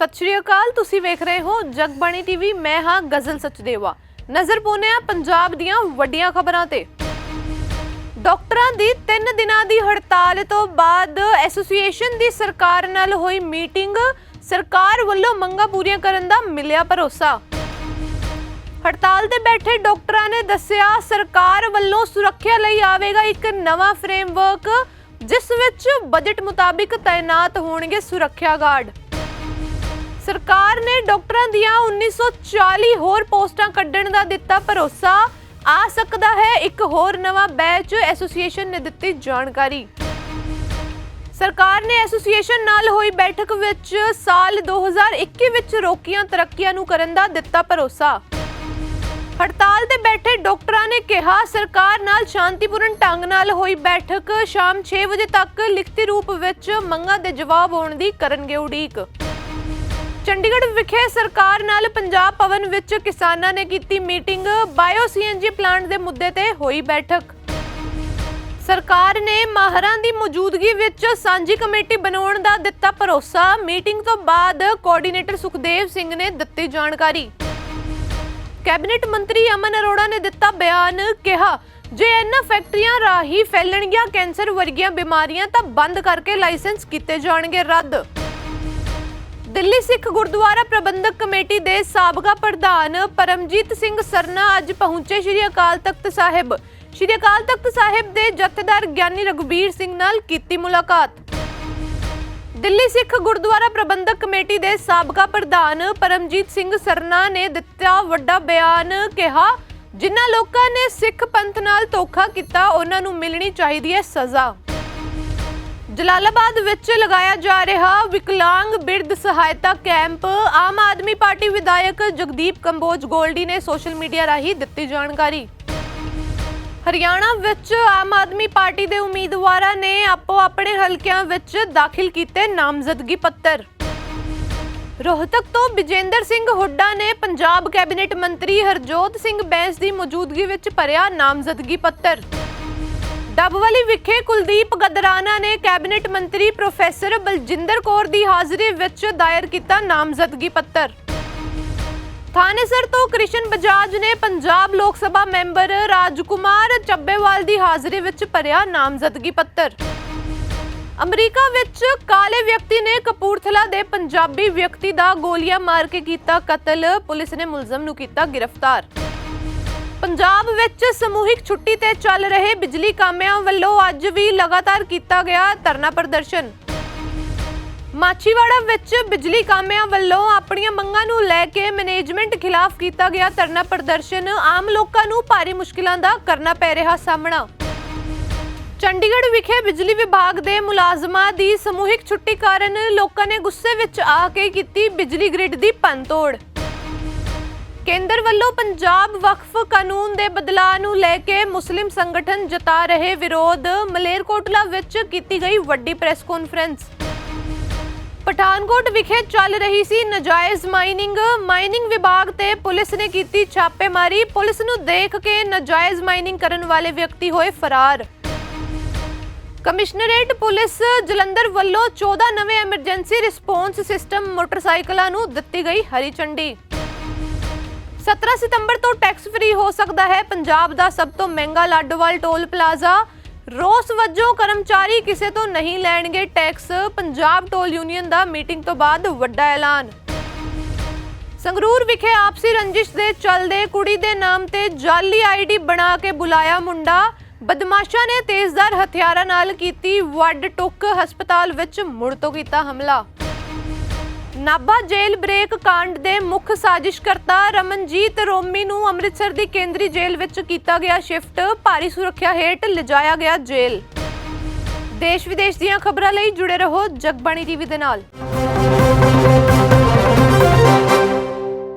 ਸਤਿ ਸ਼੍ਰੀ ਅਕਾਲ, ਤੁਸੀਂ ਵੇਖ ਰਹੇ ਹੋ ਜਗਬਾਣੀ ਟੀਵੀ, ਮੈਂ ਹਾਂ ਗਜ਼ਲ ਸਚਦੇਵਾ। ਨਜ਼ਰ ਪਾਉਂਦੇ ਹਾਂ ਪੰਜਾਬ ਦੀਆਂ ਵੱਡੀਆਂ ਖਬਰਾਂ ਤੇ। ਡਾਕਟਰਾਂ ਦੀ 3 ਦਿਨਾਂ ਦੀ ਹੜਤਾਲ ਤੋਂ ਬਾਅਦ ਐਸੋਸੀਏਸ਼ਨ ਦੀ ਸਰਕਾਰ ਨਾਲ ਹੋਈ ਮੀਟਿੰਗ, ਸਰਕਾਰ ਵੱਲੋਂ ਮੰਗਾਂ ਪੂਰੀਆਂ ਕਰਨ ਦਾ ਮਿਲਿਆ ਭਰੋਸਾ। ਹੜਤਾਲ ਤੇ ਬੈਠੇ ਡਾਕਟਰਾਂ ਨੇ ਦੱਸਿਆ, ਸਰਕਾਰ ਵੱਲੋਂ ਸੁਰੱਖਿਆ ਲਈ ਆਵੇਗਾ ਇੱਕ ਨਵਾਂ ਫਰੇਮਵਰਕ, ਜਿਸ ਵਿੱਚ ਬਜਟ ਮੁਤਾਬਿਕ ਤਾਇਨਾਤ ਹੋਣਗੇ ਸੁਰੱਖਿਆ ਗਾਰਡ। ਸਰਕਾਰ ਨੇ ਡਾਕਟਰਾਂ ਦੀਆਂ 1940 ਹੋਰ ਪੋਸਟਾਂ ਕੱਢਣ ਦਾ ਦਿੱਤਾ ਭਰੋਸਾ। ਆ ਸਕਦਾ ਹੈ ਇੱਕ ਹੋਰ ਨਵਾਂ ਬੈਚ ਐਸੋਸੀਏਸ਼ਨ ਨੇ ਦਿੱਤੀ ਜਾਣਕਾਰੀ। ਸਰਕਾਰ ਨੇ ਐਸੋਸੀਏਸ਼ਨ ਨਾਲ ਹੋਈ ਬੈਠਕ ਵਿੱਚ ਸਾਲ 2021 ਵਿੱਚ ਰੋਕੀਆਂ ਤਰੱਕੀਆਂ ਨੂੰ ਕਰਨ ਦਾ ਦਿੱਤਾ ਭਰੋਸਾ। ਹੜਤਾਲ ਤੇ ਬੈਠੇ ਡਾਕਟਰਾਂ ਨੇ ਕਿਹਾ, ਸਰਕਾਰ ਨਾਲ ਸ਼ਾਂਤੀਪੂਰਨ ਢੰਗ ਨਾਲ ਹੋਈ ਬੈਠਕ ਸ਼ਾਮ 6 ਵਜੇ ਤੱਕ ਲਿਖਤੀ ਰੂਪ ਵਿੱਚ ਮੰਗਾਂ ਦੇ ਜਵਾਬ ਆਉਣ ਦੀ ਕਰਨਗੇ ਉਡੀਕ। ਚੰਡੀਗੜ੍ਹ ਵਿਖੇ ਸਰਕਾਰ ਨਾਲ ਪੰਜਾਬ ਭਵਨ ਵਿੱਚ ਕਿਸਾਨਾਂ ਨੇ ਕੀਤੀ ਮੀਟਿੰਗ, ਬਾਇਓ ਸੀਐਨਜੀ ਪਲਾਂਟ ਦੇ ਮੁੱਦੇ ਤੇ ਹੋਈ ਬੈਠਕ। ਸਰਕਾਰ ਨੇ ਮਾਹਰਾਂ ਦੀ ਮੌਜੂਦਗੀ ਵਿੱਚ ਸਾਂਝੀ ਕਮੇਟੀ ਬਣਾਉਣ ਦਾ ਦਿੱਤਾ ਭਰੋਸਾ। ਮੀਟਿੰਗ ਤੋਂ ਬਾਅਦ ਕੋਆਰਡੀਨੇਟਰ ਸੁਖਦੇਵ ਸਿੰਘ ਨੇ ਦਿੱਤੀ ਜਾਣਕਾਰੀ। ਕੈਬਨਿਟ ਮੰਤਰੀ ਅਮਨ ਅਰੋੜਾ ਨੇ ਦਿੱਤਾ ਬਿਆਨ, ਕਿਹਾ, ਜੇ ਇਹਨਾਂ ਫੈਕਟਰੀਆਂ ਰਾਹੀਂ ਫੈਲਣਗੀਆਂ ਕੈਂਸਰ ਵਰਗੀਆਂ ਬਿਮਾਰੀਆਂ ਤਾਂ ਬੰਦ ਕਰਕੇ ਲਾਇਸੈਂਸ ਕੀਤੇ ਜਾਣਗੇ ਰੱਦ। ਦਿੱਲੀ ਸਿੱਖ ਗੁਰਦੁਆਰਾ ਪ੍ਰਬੰਧਕ ਕਮੇਟੀ ਦੇ ਸਾਬਕਾ ਪ੍ਰਧਾਨ ਪਰਮਜੀਤ ਸਿੰਘ ਸਰਨਾ ਅੱਜ ਪਹੁੰਚੇ ਸ੍ਰੀ ਅਕਾਲ ਤਖਤ ਸਾਹਿਬ। ਸ੍ਰੀ ਅਕਾਲ ਤਖਤ ਸਾਹਿਬ ਦੇ ਜਥੇਦਾਰ ਗਿਆਨੀ ਰਘੁਬੀਰ ਸਿੰਘ ਨਾਲ ਕੀਤੀ ਮੁਲਾਕਾਤ। ਦਿੱਲੀ ਸਿੱਖ ਗੁਰਦੁਆਰਾ ਪ੍ਰਬੰਧਕ ਕਮੇਟੀ ਦੇ ਸਾਬਕਾ ਪ੍ਰਧਾਨ ਪਰਮਜੀਤ ਸਿੰਘ ਸਰਨਾ ਨੇ ਦਿੱਤਾ ਵੱਡਾ ਬਿਆਨ ਕਿਹਾ, ਜਿਨ੍ਹਾਂ ਲੋਕਾਂ ਨੇ ਸਿੱਖ ਪੰਥ ਨਾਲ ਧੋਖਾ ਕੀਤਾ, ਉਹਨਾਂ ਨੂੰ ਮਿਲਣੀ ਚਾਹੀਦੀ ਹੈ ਸਜ਼ਾ। ਜਲਾਲਾਬਾਦ ਵਿੱਚ ਲਗਾਇਆ ਜਾ ਰਿਹਾ ਵਿਕਲਾਂਗ ਬਿਰਧ ਸਹਾਇਤਾ ਕੈਂਪ। ਆਮ ਆਦਮੀ ਪਾਰਟੀ ਵਿਧਾਇਕ ਜਗਦੀਪ ਕੰਬੋਜ ਗੋਲਡੀ ਨੇ ਸੋਸ਼ਲ ਮੀਡੀਆ ਰਾਹੀਂ ਦਿੱਤੀ ਜਾਣਕਾਰੀ। ਹਰਿਆਣਾ ਵਿੱਚ ਆਮ ਆਦਮੀ ਪਾਰਟੀ ਦੇ ਉਮੀਦਵਾਰਾਂ ਨੇ ਆਪੋ ਆਪਣੇ ਹਲਕਿਆਂ ਵਿੱਚ ਦਾਖਲ ਕੀਤੇ ਨਾਮਜ਼ਦਗੀ ਪੱਤਰ। ਰੋਹਤਕ ਤੋਂ ਵਿਜੇਂਦਰ ਸਿੰਘ ਹੁੱਡਾ ਨੇ ਪੰਜਾਬ ਕੈਬਨਿਟ ਮੰਤਰੀ ਹਰਜੋਤ ਸਿੰਘ ਬੈਂਸ ਦੀ ਮੌਜੂਦਗੀ ਵਿੱਚ ਭਰਿਆ ਨਾਮਜ਼ਦਗੀ ਪੱਤਰ। ਡੱਬਵਾਲੀ ਵਿਖੇ ਕੁਲਦੀਪ ਗਦਰਾਨਾ ਨੇ ਕੈਬਨਿਟ ਮੰਤਰੀ ਪ੍ਰੋਫੈਸਰ ਬਲਜਿੰਦਰ ਕੌਰ ਦੀ ਹਾਜ਼ਰੀ ਵਿੱਚ ਦਾਇਰ ਕੀਤਾ ਨਾਮਜ਼ਦਗੀ ਪੱਤਰ। ਥਾਨੇਸਰ ਤੋਂ ਕ੍ਰਿਸ਼ਨ ਬਜਾਜ ਨੇ ਪੰਜਾਬ ਲੋਕ ਸਭਾ ਮੈਂਬਰ ਰਾਜਕੁਮਾਰ ਚੱਬੇਵਾਲ ਦੀ ਹਾਜ਼ਰੀ ਵਿੱਚ ਭਰਿਆ ਨਾਮਜ਼ਦਗੀ ਪੱਤਰ। ਅਮਰੀਕਾ ਵਿੱਚ ਕਾਲੇ ਵਿਅਕਤੀ ਨੇ ਕਪੂਰਥਲਾ ਦੇ ਪੰਜਾਬੀ ਵਿਅਕਤੀ ਦਾ ਗੋਲੀਆਂ ਮਾਰ ਕੇ ਕੀਤਾ ਕਤਲ, ਪੁਲਿਸ ਨੇ ਮੁਲਜ਼ਮ ਨੂੰ ਕੀਤਾ ਗ੍ਰਿਫਤਾਰ। ਪੰਜਾਬ ਵਿੱਚ ਸਮੂਹਿਕ ਛੁੱਟੀ ਤੇ ਚੱਲ ਰਹੇ ਬਿਜਲੀ ਕਾਮਿਆਂ ਵੱਲੋਂ ਅੱਜ ਵੀ ਲਗਾਤਾਰ ਕੀਤਾ ਗਿਆ ਧਰਨਾ ਪ੍ਰਦਰਸ਼ਨ। ਮਾਛੀਵਾੜਾ ਵਿੱਚ ਬਿਜਲੀ ਕਾਮਿਆਂ ਵੱਲੋਂ ਆਪਣੀਆਂ ਮੰਗਾਂ ਨੂੰ ਲੈ ਕੇ ਮੈਨੇਜਮੈਂਟ ਖਿਲਾਫ ਕੀਤਾ ਗਿਆ ਧਰਨਾ ਪ੍ਰਦਰਸ਼ਨ। ਆਮ ਲੋਕਾਂ ਨੂੰ ਭਾਰੀ ਮੁਸ਼ਕਿਲਾਂ ਦਾ ਕਰਨਾ ਪੈ ਰਿਹਾ ਸਾਹਮਣਾ। ਚੰਡੀਗੜ੍ਹ ਵਿਖੇ ਬਿਜਲੀ ਵਿਭਾਗ ਦੇ ਮੁਲਾਜ਼ਮਾਂ ਦੀ ਸਮੂਹਿਕ ਛੁੱਟੀ ਕਾਰਨ ਲੋਕਾਂ ਨੇ ਗੁੱਸੇ ਵਿੱਚ ਆ ਕੇ ਕੀਤੀ ਬਿਜਲੀ ਗ੍ਰਿਡ ਦੀ ਭੰਨਤੋੜ। ਕੇਂਦਰ ਵੱਲੋਂ ਪੰਜਾਬ ਵਕਫ ਕਾਨੂੰਨ ਦੇ ਬਦਲਾਅ ਨੂੰ ਲੈ ਕੇ ਮੁਸਲਿਮ ਸੰਗਠਨ ਜਤਾ ਰਹੇ ਵਿਰੋਧ ਮਲੇਰਕੋਟਲਾ ਵਿੱਚ ਕੀਤੀ ਗਈ ਵੱਡੀ ਪ੍ਰੈਸ ਕਾਨਫਰੰਸ। ਪਠਾਨਕੋਟ ਵਿਖੇ ਚੱਲ ਰਹੀ ਸੀ ਨਜਾਇਜ਼ ਮਾਈਨਿੰਗ। ਮਾਈਨਿੰਗ ਵਿਭਾਗ ਤੇ ਪੁਲਿਸ ਨੇ ਕੀਤੀ ਛਾਪੇਮਾਰੀ। ਪੁਲਿਸ ਨੂੰ ਦੇਖ ਕੇ ਨਜਾਇਜ਼ ਮਾਈਨਿੰਗ ਕਰਨ ਵਾਲੇ ਵਿਅਕਤੀ ਹੋਏ ਫਰਾਰ। ਕਮਿਸ਼ਨਰੇਟ ਪੁਲਿਸ ਜਲੰਧਰ ਵੱਲੋਂ 14 ਨਵੇਂ ਐਮਰਜੈਂਸੀ ਰਿਸਪੌਂਸ ਸਿਸਟਮ ਮੋਟਰਸਾਈਕਲਾਂ ਨੂੰ ਦਿੱਤੀ ਗਈ ਹਰੀ ਝੰਡੀ। 17 ਸਤੰਬਰ ਤੋਂ ਟੈਕਸ ਫ੍ਰੀ ਹੋ ਸਕਦਾ ਹੈ। ਪੰਜਾਬ ਦਾ ਸਭ ਤੋਂ ਮਹਿੰਗਾ ਲਾਡੋਵਾਲ ਟੋਲ ਪਲਾਜ਼ਾ। ਰੋਸ ਵਜੋਂ ਕਰਮਚਾਰੀ ਕਿਸੇ ਤੋਂ ਨਹੀਂ ਲੈਣਗੇ ਟੈਕਸ ਪੰਜਾਬ ਟੋਲ ਯੂਨੀਅਨ ਦਾ ਮੀਟਿੰਗ ਤੋਂ ਬਾਅਦ ਵੱਡਾ ਐਲਾਨ। ਸੰਗਰੂਰ ਵਿਖੇ ਆਪਸੀ ਰੰਜਿਸ਼ ਦੇ ਚੱਲਦੇ ਕੁੜੀ ਦੇ ਨਾਮ ਤੇ ਜਾਲੀ ਆਈਡੀ ਬਣਾ ਕੇ ਬੁਲਾਇਆ ਮੁੰਡਾ। ਬਦਮਾਸ਼ਾਂ ਨੇ ਤੇਜ਼ਦਾਰ ਹਥਿਆਰਾਂ ਨਾਲ ਕੀਤੀ ਵੱਡ ਟੁੱਕ ਹਸਪਤਾਲ ਵਿੱਚ ਮੁੜ ਤੋਂ ਕੀਤਾ ਹਮਲਾ। ਨਾਭਾ ਜੇਲ੍ਹ ਬ੍ਰੇਕ ਕਾਂਡ ਦੇ ਮੁੱਖ ਸਾਜ਼ਿਸ਼ਕਰਤਾ ਰਮਨਜੀਤ ਰੋਮੀ ਨੂੰ ਅੰਮ੍ਰਿਤਸਰ ਦੀ ਕੇਂਦਰੀ ਜੇਲ੍ਹ ਵਿੱਚ ਕੀਤਾ ਗਿਆ ਸ਼ਿਫਟ। ਭਾਰੀ ਸੁਰੱਖਿਆ ਹੇਠ ਲਿਜਾਇਆ ਗਿਆ ਜੇਲ੍ਹ। ਦੇਸ਼ ਵਿਦੇਸ਼ ਦੀਆਂ ਖਬਰਾਂ ਲਈ ਜੁੜੇ ਰਹੋ ਜਗਬਾਣੀ ਟੀਵੀ ਦੇ ਨਾਲ।